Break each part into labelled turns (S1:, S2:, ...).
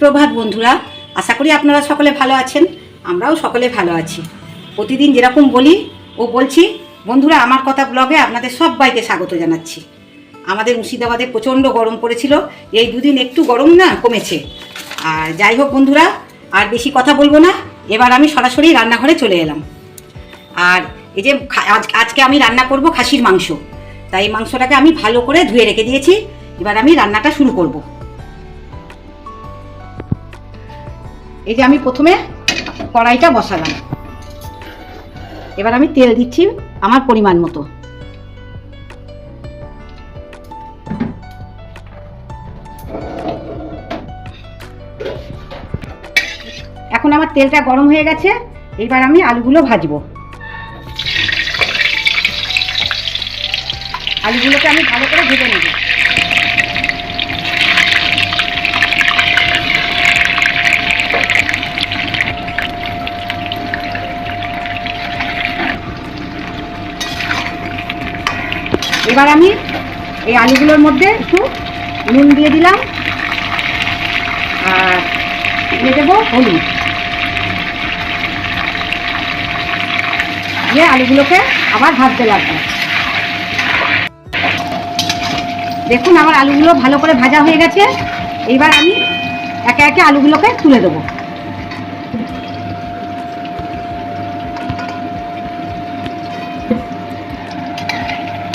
S1: সুপ্রভাত বন্ধুরা, আশা করি আপনারা সকলে ভালো আছেন, আমরাও সকলে ভালো আছি। প্রতিদিন যেরকম বলি, ও বলছি, বন্ধুরা, আমার কথা ব্লগে আপনাদের সবাইকে স্বাগত জানাচ্ছি। আমাদের মুর্শিদাবাদে প্রচণ্ড গরম পড়েছিল, এই দুদিন একটু গরম না, কমেছে। আর যাই হোক বন্ধুরা, আর বেশি কথা বলব না, এবার আমি সরাসরি রান্নাঘরে চলে এলাম। আর এই যে আজ আজকে আমি রান্না করব খাসির মাংস। তাই এই মাংসটাকে আমি ভালো করে ধুয়ে রেখে দিয়েছি, এবার আমি রান্নাটা শুরু করব। এই যে আমি প্রথমে কড়াইটা বসালাম। এবার আমি তেল দিচ্ছি আমার পরিমাণ মতো। এখন আমার তেলটা গরম হয়ে গেছে, এবার আমি আলুগুলো ভাজবো। আলুগুলোকে আমি ভালো করে ভেজে নেব। এবার আমি এই আলুগুলোর মধ্যে একটু নুন দিয়ে দিলাম। আর দিয়ে দেবো হলুদ। দিয়ে আলুগুলোকে আবার ভাজতে লাগবে। দেখুন, আমার আলুগুলো ভালো করে ভাজা হয়ে গেছে। এইবার আমি একে একে আলুগুলোকে তুলে দেবো।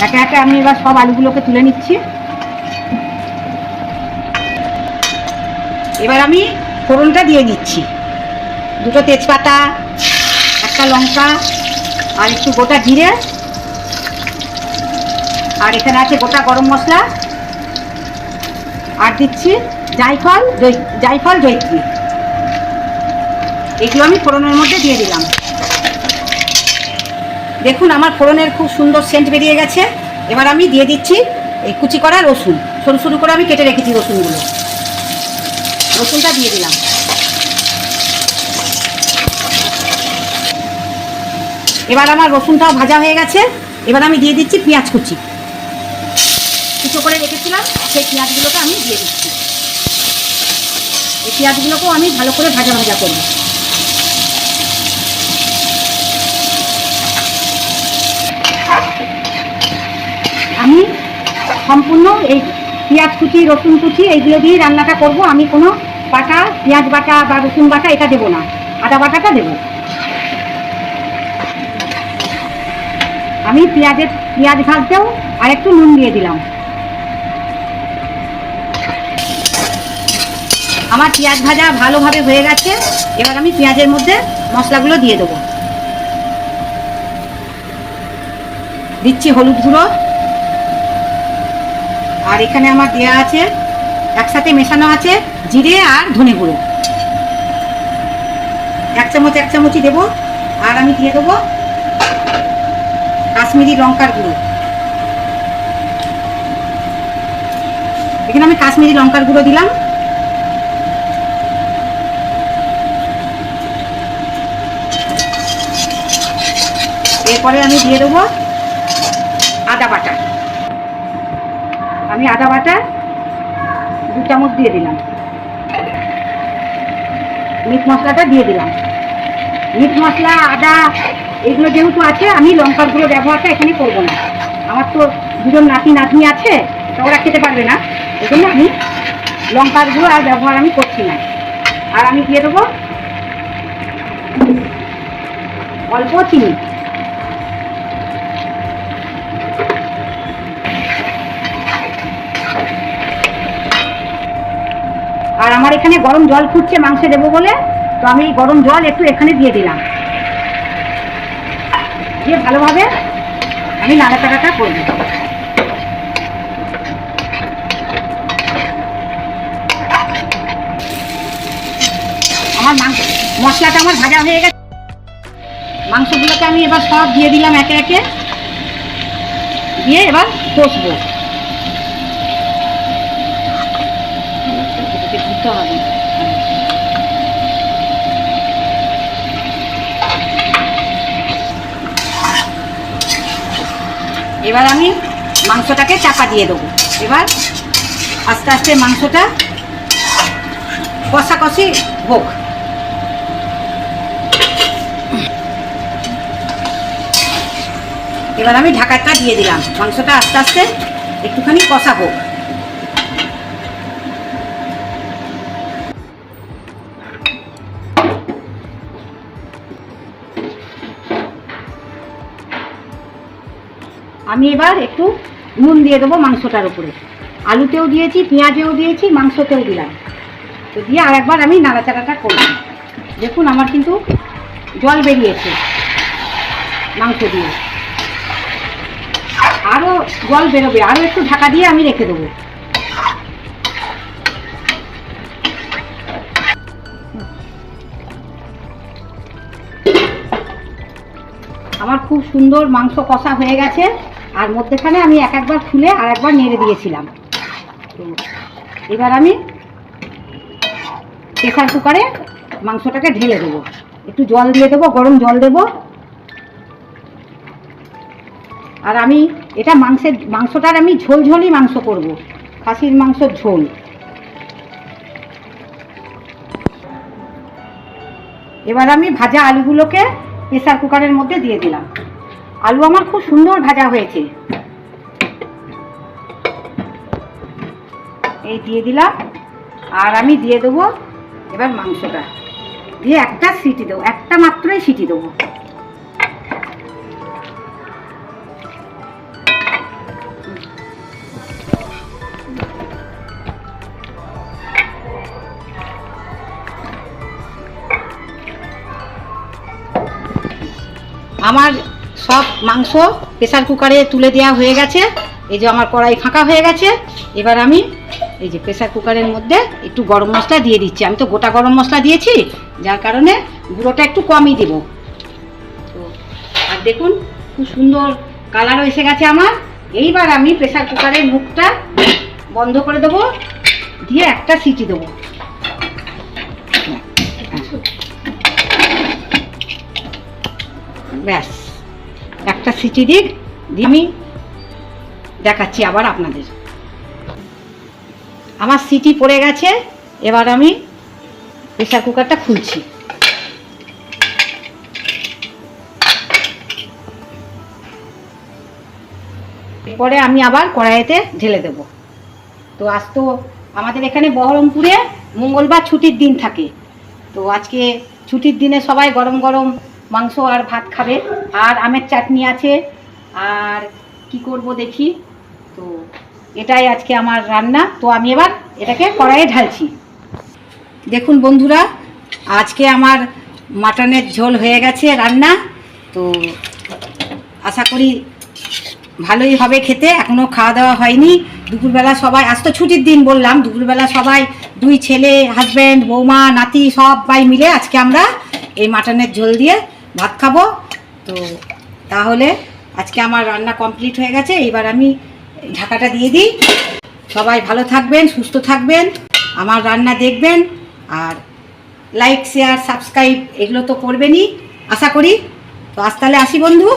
S1: একে একে আমি এবার সব আলুগুলোকে তুলে নিচ্ছি। এবার আমি ফোড়নটা দিয়ে দিচ্ছি। দুটো তেজপাতা, একটা লঙ্কা, আর একটু গোটা জিরে। আর এখানে আছে গোটা গরম মশলা। আর দিচ্ছি জায়ফল জৈ- জায়ফল জৈত্রী এগুলো আমি ফোড়নের মধ্যে দিয়ে দিলাম। দেখুন, আমার ফোড়নের খুব সুন্দর সেন্ট বেরিয়ে গেছে। এবার আমি দিয়ে দিচ্ছি এই কুচি করা রসুন। সরু সরু করে আমি কেটে রেখেছি রসুনগুলো। রসুনটা দিয়ে দিলাম। এবার আমার রসুনটাও ভাজা হয়ে গেছে। এবার আমি দিয়ে দিচ্ছি পেঁয়াজ কুচি। কুচো করে রেখেছিলাম, সেই পেঁয়াজগুলোকে আমি দিয়ে দিচ্ছি। এই পেঁয়াজগুলোকেও আমি ভালো করে ভাজা ভাজা করব আমি সম্পূর্ণ এই পেঁয়াজ কুচি, রসুন কুচি, এইগুলো দিয়েই রান্নাটা করব। আমি কোনো বাটা, পেঁয়াজ বাটা বা রসুন বাটা এটা দেবো না। আদা বাটাটা দেবো। আমি পেঁয়াজের, পেঁয়াজ ভাজতেও আর একটু নুন দিয়ে দিলাম। আমার পেঁয়াজ ভাজা ভালোভাবে হয়ে গেছে। এবার আমি পেঁয়াজের মধ্যে মশলাগুলো দিয়ে দেবো। দিচ্ছি হলুদ গুঁড়ো। আর এখানে আমার দেয়া আছে, একসাথে মেশানো আছে জিরে আর ধনে গুঁড়ো। এক চামচ, এক চামচই দেবো, আর আমি দিয়ে দেবো কাশ্মীরি লঙ্কার গুঁড়ো। এখানে আমি কাশ্মীরি লঙ্কার গুঁড়ো দিলাম। এরপরে আমি দিয়ে দেবো আদা বাটা। আমি আদা বাটা, দু চামচ দিয়ে দিলাম। মিট মশলাটা দিয়ে দিলাম। মিট মশলা, আদা, এগুলো যেহেতু আছে, আমি লঙ্কার ব্যবহারটা এখানে করব না। আমার তো দুজন নাতি, নাতনি আছে, তো ওরা খেতে পারবে না। এই জন্য আমি লঙ্কার গুঁড়ো আর ব্যবহার আমি করছি না। আর আমি দিয়ে দেবো অল্প চিনি আর আমার এখানে গরম জল ফুটছে, মাংসে দেবো বলে। তো আমি গরম জল একটু এখানে দিয়ে দিলাম। দিয়ে ভালোভাবে আমি নাড়াচাড়াটা করব আমার মাংস মশলাটা আমার ভাজা হয়ে গেছে। মাংসগুলোকে আমি এবার সব দিয়ে দিলাম একে একে। দিয়ে এবার কষবো। দিতে হবে। এবার আমি মাংসটাকে চাপা দিয়ে দেবো। এবার আস্তে আস্তে মাংসটা কষাকষি হোক। এবার আমি ঢাকাটা দিয়ে দিলাম। মাংসটা আস্তে আস্তে একটুখানি কষা হোক। আমি এবার একটু নুন দিয়ে দেবো মাংসটার উপরে। আলুতেও দিয়েছি, পেঁয়াজেও দিয়েছি, মাংসতেও দিলাম। তো দিয়ে আর একবার আমি নাড়াচাড়াটা করলাম দেখুন আমার কিন্তু জল বেরিয়েছে মাংস দিয়ে। আরও জল বেরোবে আরও একটু ঢাকা দিয়ে আমি রেখে দেবো। আমার খুব সুন্দর মাংস কষা হয়ে গেছে। আর মধ্যেখানে আমি এক একবার খুলে আর একবার নেড়ে দিয়েছিলাম। এবার আমি প্রেসার কুকারে মাংসটাকে ঢেলে দেবো। একটু জল দিয়ে দেবো, গরম জল দেবো। আর আমি এটা মাংসের, মাংসটার আমি ঝোল ঝোলই মাংস করব। খাসির মাংসর ঝোল। এবার আমি ভাজা আলুগুলোকে প্রেসার কুকারের মধ্যে দিয়ে দিলাম। আলু আমার খুব সুন্দর ভাজা হয়েছে। এই দিয়ে দিলাম, আর আমি দিয়ে দেবো এবার মাংসটা। দিয়ে একটা সিটি দেবো, একটা মাত্রই সিটি দেবো। আমার সব মাংস প্রেসার কুকারে তুলে দেওয়া হয়ে গেছে। এই যে আমার কড়াই ফাঁকা হয়ে গেছে। এবার আমি এই যে প্রেসার কুকারের মধ্যে একটু গরম মশলা দিয়ে দিচ্ছি। আমি তো গোটা গরম মশলা দিয়েছি, যার কারণে গুঁড়োটা একটু কমই দেব। তো, আর দেখুন, খুব সুন্দর কালারও এসে গেছে আমার। এইবার আমি প্রেশার কুকারের মুখটা বন্ধ করে দেবো, দিয়ে একটা সিটি দেবো। ব্যাস। একটা সিটি দিক দিয়ে আমি দেখাচ্ছি আবার আপনাদের। আমার সিটি পড়ে গেছে, এবার আমি প্রেসার কুকারটা খুলছি। এরপরে আমি আবার কড়াইতে ঢেলে দেব। তো আজ তো আমাদের এখানে বহরমপুরে মঙ্গলবার ছুটির দিন থাকে। তো আজকে ছুটির দিনে সবাই গরম গরম মাংস আর ভাত খাবে। আর আমের চাটনি আছে। আর কি করব দেখি? তো এটাই আজকে আমার রান্না। তো আমি এবার এটাকে কড়াইয়ে ঢালছি। দেখুন বন্ধুরা, আজকে আমার মাটনের ঝোল হয়ে গেছে রান্না। তো আশা করি ভালোই হবে খেতে। এখনও খাওয়া দাওয়া হয়নি। দুপুরবেলা সবাই, আজ তো ছুটির দিন বললাম, দুপুরবেলা সবাই, দুই ছেলে হাজব্যান্ড বৌমা, নাতি সবাই মিলে আজকে আমরা এই মাটনের ঝোল দিয়ে ভাত খাব। তো তাহলে আজকে আমার রান্না কমপ্লিট হয়ে গেছে। এবার আমি ঢাকাটা দিয়ে দিই। সবাই ভালো থাকবেন, সুস্থ থাকবেন, আমার রান্না দেখবেন, আর লাইক শেয়ার সাবস্ক্রাইব এগুলো তো করবেনই। আশা করি। তো আজ তাহলে আসি বন্ধু।